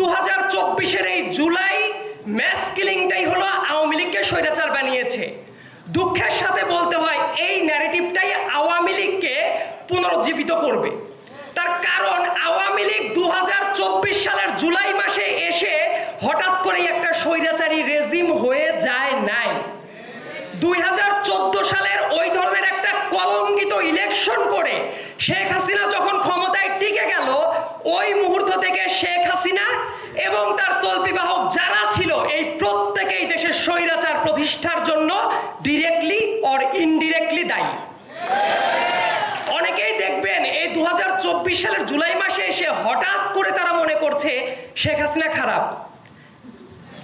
এই জুলাই ম্যাস কিলিংটাই হলো আওয়ামী লীগকে স্বৈরাচার বানিয়েছে। দুঃখের সাথে বলতে হয়, এই ন্যারেটিভটাই আওয়ামী লীগকে পুনরুজ্জীবিত করবে। তার কারণ, আওয়ামী লীগ দু সালের জুলাই মাসে এসে হঠাৎ করেই একটা স্বৈরাচারী রেজিম হয়ে যায় নাই। দুই হাজার চোদ্দ সালের ওই ধরনের একটা কলঙ্কিত ইলেকশন করে শেখ হাসিনা যখন ক্ষমতায় টিকে গেল ওই মুহূর্ত থেকে শেখ হাসিনা এবং তার তল্পিবাহক যারা ছিল এই প্রত্যেকেই দেশের স্বৈরাচার প্রতিষ্ঠার জন্য ডিরেক্টলি অর ইনডিরেক্টলি দায়ী। অনেকেই দেখবেন এই দু সালের জুলাই মাসে এসে হঠাৎ করে তারা মনে করছে শেখ হাসিনা খারাপ।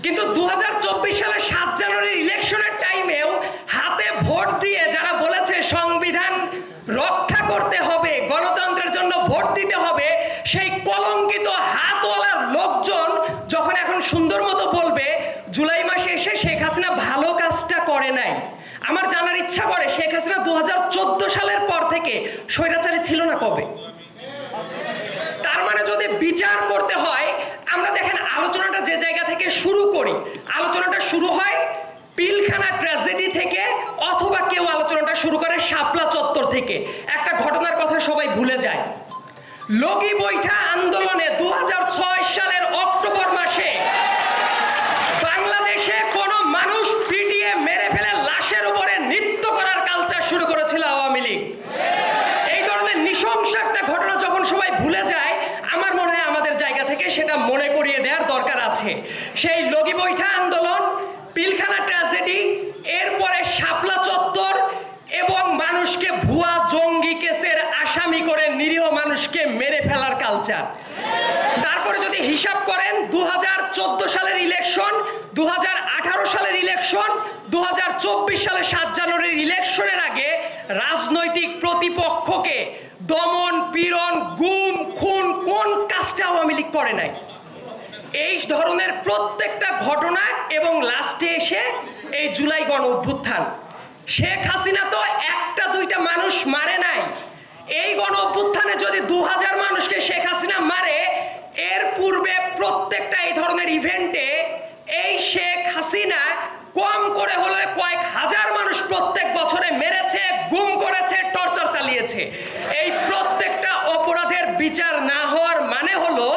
কিন্তু দু হাজার চব্বিশ সালের সাত জানুয়ারির ইলেকশনের টাইমেও হাতে ভোট দিয়ে যারা বলেছে সংবিধান রক্ষা করতে হবে, গণতন্ত্রের জন্য ভোট দিতে হবে আলোচনাটা শুরু হয় পিলখানা ট্র্যাজেডি থেকে অথবা কেউ আলোচনাটা শুরু করে শাপলা চত্বর থেকে। একটা ঘটনার কথা সবাই ভুলে যায়। লগি বৈঠা আন্দোলনে দু হাজার ছয় সালের অক্টোবর মাসে বাংলাদেশে কোনো মানুষ পিটিয়ে মেরে ফেলে লাশের উপরে নৃত্য করার কালচার শুরু করেছিল আওয়ামী লীগ এই ধরনের নৃশংস একটা ঘটনা যখন সবাই ভুলে যায় আমার মনে হয় আমাদের জায়গা থেকে সেটা মনে করিয়ে দেওয়ার দরকার আছে। সেই লগি বৈঠা আন্দোলন, পিলখানা ট্র্যাজেডি এরপরে শাপলা চত্বর এবং মানুষকে ভুয়া জঙ্গি কেসের আসামি করে নিরীহ মানুষকে মেরে ফেলার কালচার তারপরে যদি হিসাব করেন দু সালের ইলেকশন দু সালের ইলেকশন দু সালের সাত জানুয়ারির ইলেকশনের আগে রাজনৈতিক প্রতিপক্ষকে দমন, পীড়ন, গুম, খুন কোন কাজটা আওয়ামী লীগ করে নাই? এই ধরনের প্রত্যেকটা ঘটনা এবং লাস্টে এসে এই জুলাই গণ অভ্যুত্থান। শেখ হাসিনা তো একটা দুইটা মানুষ মারে নাই। এই গণ অভ্যুত্থানে যদি দু হাজার মানুষকে শেখ হাসিনা মারে, এর পূর্বে প্রত্যেকটা এই ধরনের ইভেন্টে এই শেখ হাসিনা কম করে হলে কয়েক হাজার মানুষ প্রত্যেক বছরে মেরেছে, গুম করেছে, টর্চার চালিয়েছে। এই প্রত্যেকটা অপরাধের বিচার না মানে হলো,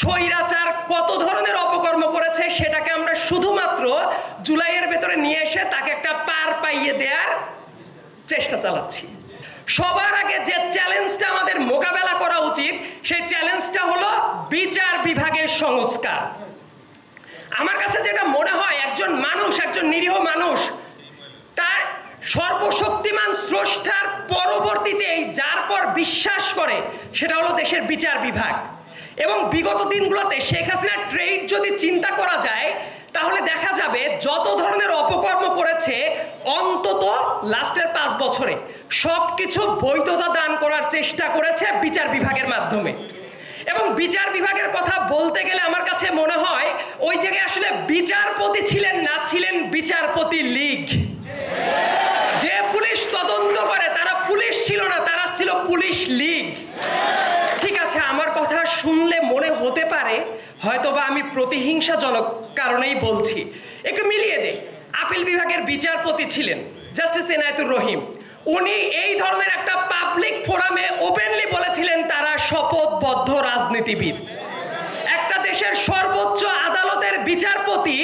স্বৈরাচার কত ধরনের অপকর্ম করেছে সেটাকে আমরা শুধুমাত্র জুলাইয়ের ভেতরে নিয়ে এসে তাকে একটা পার পাইয়ে দেওয়ার চেষ্টা চালাচ্ছি। সবার আগে যে চ্যালেঞ্জটা আমাদের মোকাবেলা করা উচিত, সেই চ্যালেঞ্জটা হলো বিচার বিভাগের সংস্কার। আমার কাছে যেটা মনে হয়, একজন মানুষ, একজন নিরীহ মানুষ, তার সর্বশক্তিমান স্রষ্টার পরবর্তীতে যার পর বিশ্বাস করে, সেটা হলো দেশের বিচার বিভাগ। এবং বিগত দিনগুলোতে শেখ হাসিনার ট্রেড যদি চিন্তা করা যায়, তাহলে দেখা যাবে যত ধরনের অপকর্ম করেছে, অন্তত লাস্টের পাঁচ বছরে সব কিছু বৈধতা দান করার চেষ্টা করেছে বিচার বিভাগের মাধ্যমে। এবং বিচার বিভাগের কথা বলতে গেলে আমার কাছে মনে হয়, ওই জায়গায় আসলে বিচারপতি ছিলেন না ছিলেন বিচারপতি লীগ। যে পুলিশ তদন্ত করে, তারা পুলিশ ছিল না, তারা ছিল পুলিশ লীগ ঠিক আছে আমার কথা শুনলে মনে হতে পারে হয়তোবা আমি প্রতিহিংসাজনক কারণেই বলছি। একটু মিলিয়ে দেই। আপিল বিভাগের বিচারপতি ছিলেন জাস্টিস এনায়েতুর রহিম। উনি এই ধরনের একটা পাবলিক ফোরামে ওপেনলি বলেছিলেন তারা শপথবদ্ধ রাজনীতিবিদ। একটা দেশের সর্বোচ্চ আদালতের বিচারপতি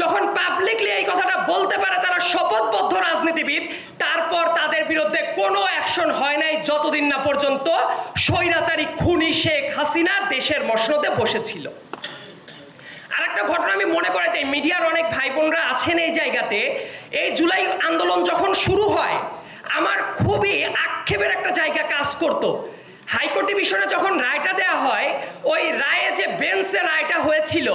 যখন পাবলিকলি এই কথাটা বলতে পারে তারা শপথবদ্ধ রাজনীতিবিদ কোনো অ্যাকশন হয় নাই যতদিন না পর্যন্ত স্বৈরাচারী খুনি শেখ হাসিনা দেশের মসনদে বসেছিল। আর একটা ঘটনা আমি মনে করাই তাই মিডিয়ার অনেক ভাই বোনরা আছেন এই জায়গাতে। এই জুলাই আন্দোলন যখন শুরু হয়, আমার খুবই আক্ষেপের একটা জায়গা কাজ করতো। হাইকোর্ট ডিভিশনে যখন রায়টা দেয়া হয়, ওই রায়ে যে বেঞ্চে রায়টা হয়েছিল,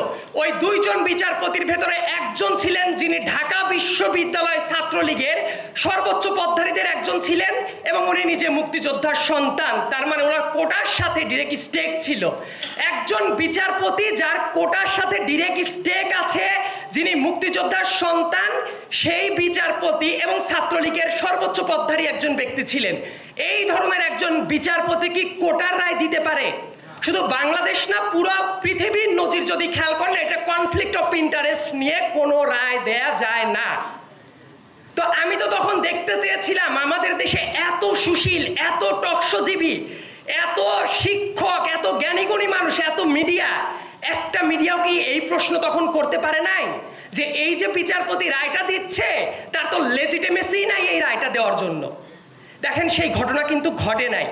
ওই দুইজন বিচারপতির ভেতরে একজন ছিলেন যিনি ঢাকা বিশ্ববিদ্যালয় ছাত্রলীগের সর্বোচ্চ পদধারীদের একজন ছিলেন এবং উনি নিজে মুক্তিযোদ্ধার সন্তান। তার মানে ওনার কোটার সাথে ডিরেক্ট স্টেক ছিল। একজন বিচারপতি যার কোটার সাথে ডিরেক্ট স্টেক আছে যিনি মুক্তিযোদ্ধার সন্তান, সেই বিচারপতি এবং ছাত্রলীগের সর্বোচ্চ পদধারী একজন ব্যক্তি ছিলেন। এই ধরনের একজন বিচারপতি কি কোটার রায় দিতে পারে? শুধু বাংলাদেশ না, পুরো পৃথিবীর নজির যদি খেয়াল করেন, এটা কনফ্লিক্ট অফ ইন্টারেস্ট নিয়ে কোনো রায় দেয়া যায় না। তো আমি তো তখন দেখতে চেয়েছিলাম, আমাদের দেশে এত সুশীল, এত টকসজীবী এত শিক্ষক, এত জ্ঞানীগুণী মানুষ, এত মিডিয়া একটা মিডিয়াও কি এই প্রশ্ন তখন করতে পারে নাই? যে এই যে বিচারপতি রায়টা দিচ্ছে, তার তো লেজিটেমেসি নাই এই রায়টা দেওয়ার জন্য। দেখেন, সেই ঘটনা কিন্তু ঘটে নাই।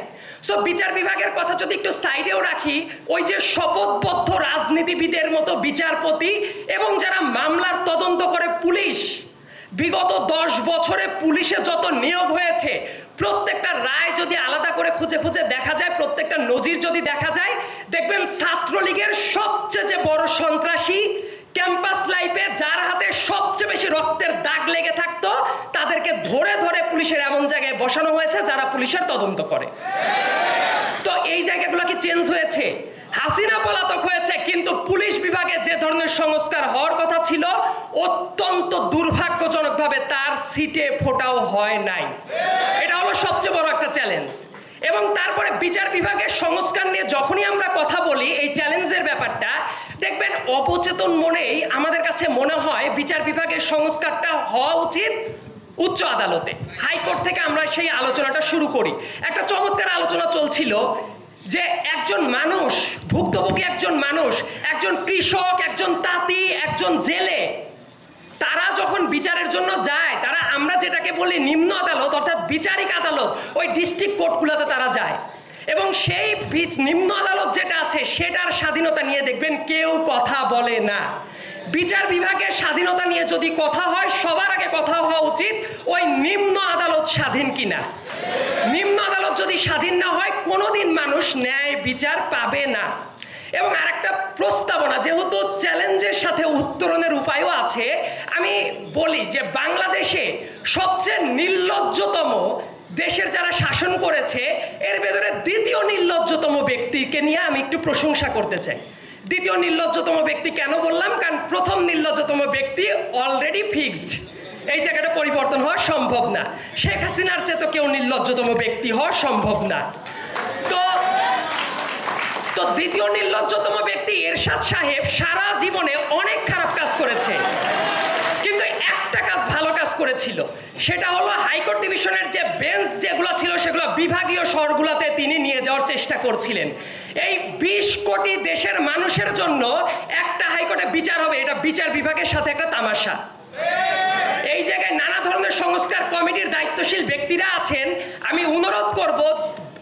সো বিচার বিভাগের কথা যদি একটু সাইডেও রাখি, ওই যে শপথবদ্ধ রাজনীতিবিদের মতো বিচারপতি এবং যারা মামলার তদন্ত করে পুলিশ, বিগত দশ বছরে পুলিশে যত নিয়োগ হয়েছে প্রত্যেকটা রায় যদি আলাদা করে খুঁজে খুঁজে দেখা যায়, প্রত্যেকটা নজির যদি দেখা যায়, দেখবেন ছাত্রলীগের সবচেয়ে যে বড় সন্ত্রাসী ক্যাম্পাস লাইফে যার হাতে সবচেয়ে বেশি রক্তের দাগ লেগে থাকতো, তাদেরকে ধরে ধরে পুলিশের এমন জায়গায় বসানো হয়েছে যারা পুলিশের তদন্ত করে। তো এই জায়গাগুলো কি চেঞ্জ হয়েছে? হাসিনা পলাতক হয়েছে, কিন্তু পুলিশ বিভাগে যে ধরনের সংস্কার হওয়ার কথা ছিল, অত্যন্ত দুর্ভাগ্যজনকভাবে তার সিটে ফোটাও হয় নাই। এটা সবচেয়ে বড় একটা চ্যালেঞ্জ এবং তারপরে বিচার বিভাগের সংস্কার নিয়ে যখনই আমরা কথা বলি, এই চ্যালেঞ্জের ব্যাপারটা, দেখবেন অবচেতন মনেই আমাদের কাছে মনে হয় বিচার বিভাগের সংস্কারটা হওয়া উচিত উচ্চ আদালতে। হাইকোর্ট থেকে আমরা সেই আলোচনাটা শুরু করি। একটা চমৎকার আলোচনা চলছিল যে একজন মানুষ, ভুক্তভোগী একজন মানুষ, একজন কৃষক, একজন তাঁতি, একজন জেলে, তারা বিচারের জন্য যায়, তারা আমরা যেটাকে বলি নিম্ন আদালত, অর্থাৎ বিচারিক আদালত, ওই ডিস্ট্রিক্ট কোর্টগুলোতে তারা যায়। এবং সেই নিম্ন আদালত যেটা আছে, সেটার স্বাধীনতা নিয়ে দেখবেন কেউ কথা বলে না। বিচার বিভাগের স্বাধীনতা নিয়ে যদি কথা হয়, সবার আগে কথা হওয়া উচিত, ওই নিম্ন আদালত স্বাধীন কিনা। নিম্ন আদালত যদি স্বাধীন না হয়, কোনোদিন মানুষ ন্যায় বিচার পাবে না। এবং আরেকটা প্রস্তাবনা, যেহেতু চ্যালেঞ্জের সাথে উত্তরণের উপায়ও আছে, আমি বলি যে বাংলাদেশে সবচেয়ে নির্লজ্জতম দেশের যারা শাসন করেছে, এর ভেতরে দ্বিতীয় নির্লজ্জতম ব্যক্তিকে নিয়ে আমি একটু প্রশংসা করতে চাই। দ্বিতীয় নির্লজ্জতম ব্যক্তি কেন বললাম? কারণ প্রথম নির্লজ্জতম ব্যক্তি অলরেডি ফিক্সড এই জায়গাটা পরিবর্তন হওয়া সম্ভব না। শেখ হাসিনার চেয়ে তো কেউ নির্লজ্জতম ব্যক্তি হওয়া সম্ভব না। তো দ্বিতীয় নির্লজ্জতম ব্যক্তি এরশাদ সাহেব সারা জীবনে অনেক খারাপ কাজ করেছে। কিন্তু একটা কাজ ভালো কাজ করেছিল। সেটা হলো হাইকোর্ট ডিভিশনের যে বেঞ্চ যেগুলো ছিল, সেগুলো বিভাগীয় শহরগুলোতে তিনি নিয়ে যাওয়ার চেষ্টা করছিলেন। এই বিশ কোটি দেশের মানুষের জন্য একটা হাইকোর্টে বিচার হবে, এটা বিচার বিভাগের সাথে একটা তামাশা। এই জায়গায় নানা ধরনের সংস্কার কমিটির দায়িত্বশীল ব্যক্তিরা আছেন। আমি অনুরোধ করব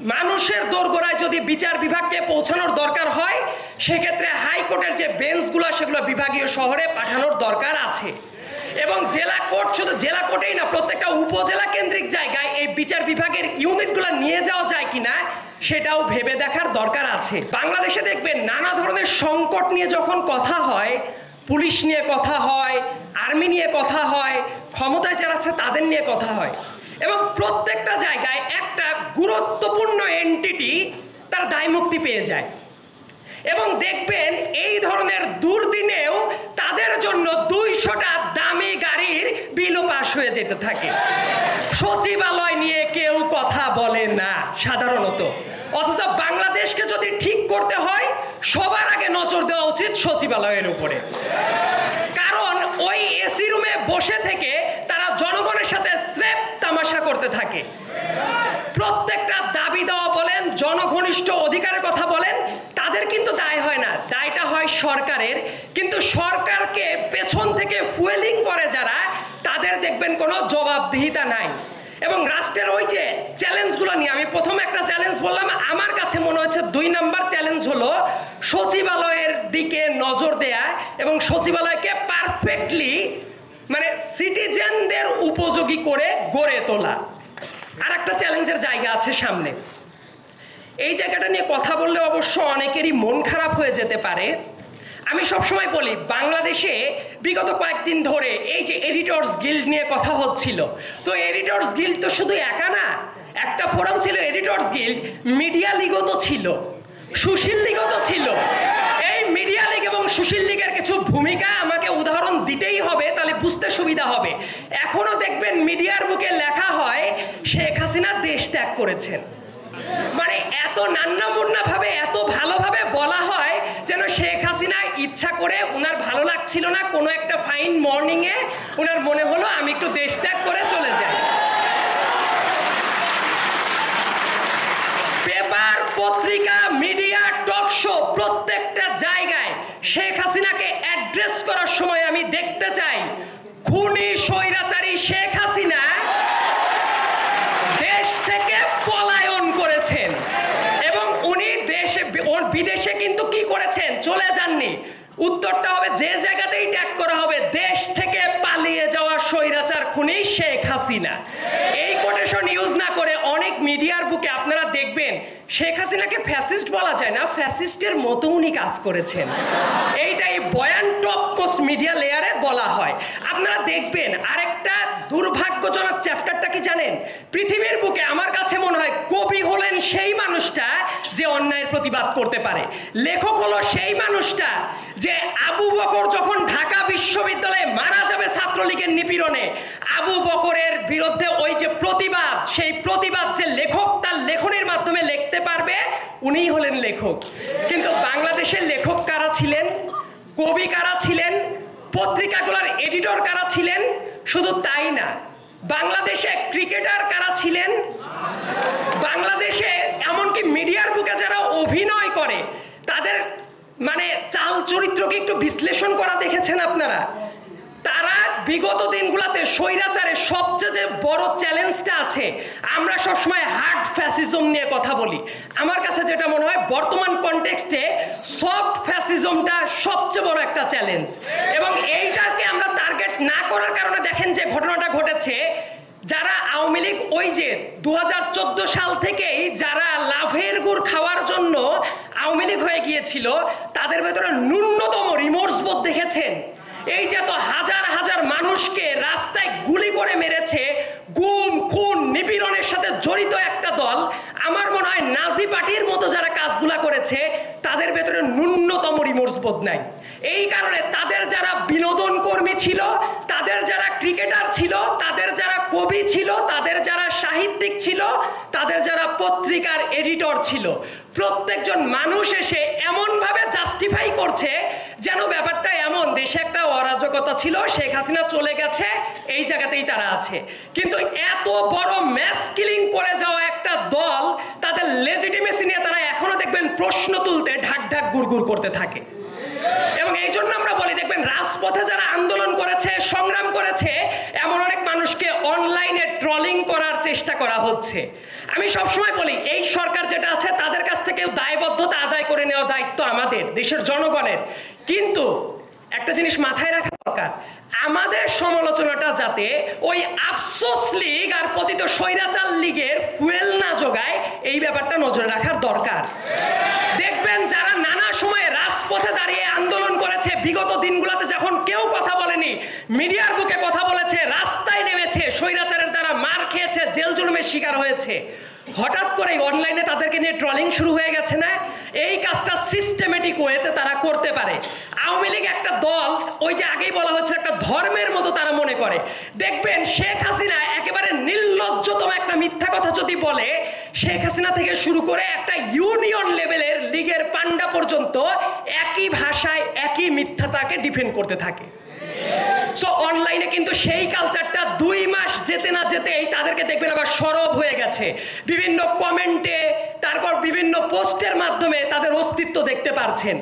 মানুষের দোরগোড়ায় যদি বিচার বিভাগকে পৌঁছানোর দরকার হয়, সেক্ষেত্রে হাইকোর্টের যে বেঞ্চগুলো, সেগুলো বিভাগীয় শহরে পাঠানোর দরকার আছে। এবং জেলা কোর্ট শুধু জেলা কোর্টেই না, প্রত্যেকটা উপজেলা কেন্দ্রিক জায়গায় এই বিচার বিভাগের ইউনিটগুলো নিয়ে যাওয়া যায় কিনা, সেটাও ভেবে দেখার দরকার আছে। বাংলাদেশে দেখবেন নানা ধরনের সংকট নিয়ে যখন কথা হয়, পুলিশ নিয়ে কথা হয়, আর্মি নিয়ে কথা হয়, ক্ষমতায় যারা আছে তাদের নিয়ে কথা হয়। এবং প্রত্যেকটা জায়গায় একটা গুরুত্বপূর্ণ এন্টিটি তার দায়মুক্তি পেয়ে যায়। এবং দেখবেন এই ধরনের দুর্দিনেও তাদের জন্য দুইশোটা দামি গাড়ির বিলও পাশ হয়ে যেতে থাকে। সচিবালয় নিয়ে কেউ কথা বলে না, সাধারণত। অথচ বাংলাদেশকে যদি ঠিক করতে হয়, সবার আগে নজর দেওয়া উচিত সচিবালয়ের উপরে। কারণ ওই এসি রুমে বসে থেকে তারা জনগণের সাথে করতে থাকে। প্রত্যেকটা দাবি দেওয়া বলেন, জনঘনিষ্ঠ অধিকারের কথা বলেন, তাদের কিন্তু দায় হয় না। দায়টা হয় সরকারের। কিন্তু সরকারকে পেছন থেকে ফুয়েলিং করে যারা, তাদের দেখবেন কোনো জবাবদিহিতা নাই। এবং রাষ্ট্রের ওই যে চ্যালেঞ্জগুলো নিয়ে, আমি প্রথম একটা চ্যালেঞ্জ বললাম, আমার কাছে মনে হচ্ছে দুই নাম্বার চ্যালেঞ্জ হলো সচিবালয়ের দিকে নজর দেয়া এবং সচিবালয়কে আর একটা চ্যালেঞ্জের জায়গা আছে সামনে। এই জায়গাটা নিয়ে কথা বললে অবশ্য অনেকেরই মন খারাপ হয়ে যেতে পারে। আমি সবসময় বলি, বাংলাদেশে বিগত কয়েকদিন ধরে এই যে এডিটর্স গিল্ড নিয়ে কথা হচ্ছিল, তো এডিটর্স গিল্ড তো শুধু একা না, একটা ফোরাম ছিল এডিটর্স গিল্ড মিডিয়া লিগও তো ছিল, সুশীল লিগও তো ছিল। এই মিডিয়া লিগ এবং সুশীল লিগের কিছু ভূমিকা আমাকে উদাহরণ দিতেই হবে বুঝতে সুবিধা হবে। এখনও দেখবেন মিডিয়ার বুকে লেখা হয়, শেখ হাসিনা দেশ ত্যাগ করেছেন। মানে এত নান্না ভাবে, এত ভালোভাবে বলা হয় যেন শেখ হাসিনা ইচ্ছা করে উনার ভালো লাগছিল না, কোনো একটা ফাইন মর্নিংয়ে ওনার মনে হলো, আমি একটু দেশ ত্যাগ করে চলে যাই। পত্রিকা মিডিয়া টক শো প্রত্যেকটা জায়গায় শেখ হাসিনাকে অ্যাড্রেস করার সময় আমি দেখতে চাই। খুনি, স্বৈরাচারী শেখ হাসিনা দেশ থেকে পলায়ন করেছেন। এবং উনি দেশে, বিদেশে কিন্তু কি করেছেন? চলে যাননি। উত্তরটা হবে যে জায়গাতেই ট্যাগ করা হবে, দেশ থেকে পালিয়ে যাওয়া স্বৈরাচার খুনি শেখ হাসিনা। এই কোটেশন ইউজ না করে অনেক মিডিয়ার বুকে আপনারা দেখবেন, শেখ হাসিনাকে ফ্যাসিস্ট বলা যায় না ফ্যাসিস্টের মতো উনি কাজ করেছেন। এইটাই বয়ান টপ পোস্ট মিডিয়া লেয়ারে বলা হয়। আপনারা দেখবেন, আরেকটা দুর্ভাগ্যজনক চ্যাপ্টারটা কি জানেন? পৃথিবীর বুকে আমার কাছে মনে হয় কবি হলেন সেই মানুষটা যে অন্যায়ের প্রতিবাদ করতে পারে। লেখক হলো সেই মানুষটা যে আবু বকর যখন ঢাকা বিশ্ববিদ্যালয়ে মারা যাবে ছাত্রলীগের নিপীড়নে, আবু বকরের বিরুদ্ধে ওই যে প্রতিবাদ, সেই প্রতিবাদ যে লেখক তার লেখনের মাধ্যমে লিখতে পারবে, উনিই হলেন লেখক। কিন্তু বাংলাদেশের লেখক কারা ছিলেন? কবি কারা ছিলেন? পত্রিকাগুলোর এডিটর কারা ছিলেন? শুধু তাই না, বাংলাদেশে ক্রিকেটার কারা ছিলেন বাংলাদেশে এমনকি মিডিয়ার যারা অভিনয় করে, তাদের মানে চাল চরিত্রকে একটু বিশ্লেষণ করা দেখেছেন আপনারা? তারা বিগত দিনগুলোতে স্বৈরাচারের সবচেয়ে যে বড় চ্যালেঞ্জটা আছে, আমরা সবসময় হার্ড ফ্যাসিজম নিয়ে কথা বলি। আমার কাছে যেটা মনে হয়, বর্তমান কনটেক্সটে সফট ফ্যাসিজমটা সবচেয়ে বড় একটা চ্যালেঞ্জ এবং এইটাকে আমরা টার্গেট না করার কারণে দেখেন যে ঘটনাটা ঘটেছে যারা আওয়ামী লীগ, ওই যে দু হাজার চোদ্দ সাল থেকেই যারা লাভের গুড় খাওয়ার জন্য আওয়ামী লীগ হয়ে গিয়েছিল, তাদের ভেতরে ন্যূনতম রিমোর্স বোধ দেখেছেন? এই যে তো হাজার হাজার মানুষকে রাস্তায় গুলি করে মেরেছে, গুম, খুন, নিপীড়নের সাথে জড়িত একটা দল, আমার মনে হয় নাজি পার্টির মতো যারা কাজগুলা করেছে, তাদের ভেতরে ন্যূনতম রিমোর্স বোধ নাই। এই কারণে তাদের যারা বিনোদন কর্মী ছিল, তাদের যারা ক্রিকেটার ছিল, তাদের যারা কবি ছিল, তাদের যারা সাহিত্যিক ছিল, তাদের যারা পত্রিকার এডিটর ছিল, প্রত্যেকজন মানুষ এসে এমনভাবে জাস্টিফাই করছে যেন ব্যাপারটা এমন, দেশে একটা অরাজকতা ছিল, শেখ হাসিনা চলে গেছে, এই জায়গাতেই তারা আছে। কিন্তু এত বড় ম্যাস কিলিং করে যাওয়া একটা দল, তাদের লেজিটিমেসি নিয়ে তারা এখনও দেখবেন প্রশ্ন তুলতে ঢাক ঢাক গুড় করতে থাকে। এবং এই জন্য আমরা বলি, দেখবেন রাজপথে যারা আন্দোলন করেছে, সংগ্রাম করেছে, এমন মানুষকে অনলাইনে ট্রলিং করার চেষ্টা করা হচ্ছে। আমি সবসময় বলি, এই সরকার যেটা আছে, তাদের কাছ থেকে দায়বদ্ধতা আদায় করে নেওয়া দায়িত্ব আমাদের, দেশের জনগণের। কিন্তু একটা জিনিস মাথায় রাখা দরকার, আমাদের সমালোচনাটা যাতে ওই আফসোস লীগ আর পতিত স্বৈরাচার লীগের ফুয়েল না যোগায় এই ব্যাপারটা নজরে রাখার দরকার। দেখবেন যারা নানা সময়ে রাজপথে দাঁড়িয়ে আন্দোলন করেছে, বিগত দিনগুলোতে যখন কেউ কথা বলেনি, মিডিয়ার বুকে কথা খেয়েছে, জেল জুলুমের শিকার হয়েছে। হঠাৎ করে অনলাইনে তাদেরকে নিয়ে ট্রলিং শুরু হয়ে গেছে না? এই কাজটা সিস্টেমেটিক ওয়েতে তারা করতে পারে। আওয়ামী লীগ একটা দল, ওই যে আগেই বলা হচ্ছে একটা ধর্মের মতো তারা মনে করে। দেখবেন শেখ হাসিনা একেবারে নির্লজ্জতম একটা মিথ্যা কথা যদি বলে, শেখ হাসিনা থেকে শুরু করে একটা ইউনিয়ন লেভেলের লীগের পান্ডা পর্যন্ত একই ভাষায় একই মিথ্যা তাকে ডিফেন্ড করতে থাকে। সো অনলাইনে কিন্তু সেই কালচারটা দুই মাস যেতে না যেতেই তাদেরকে দেখবেন আবার সরব হয়ে গেছে। বিভিন্ন কমেন্টে তারপর বিভিন্ন পোস্টের মাধ্যমে তাদের অস্তিত্ব দেখতে পারছেন।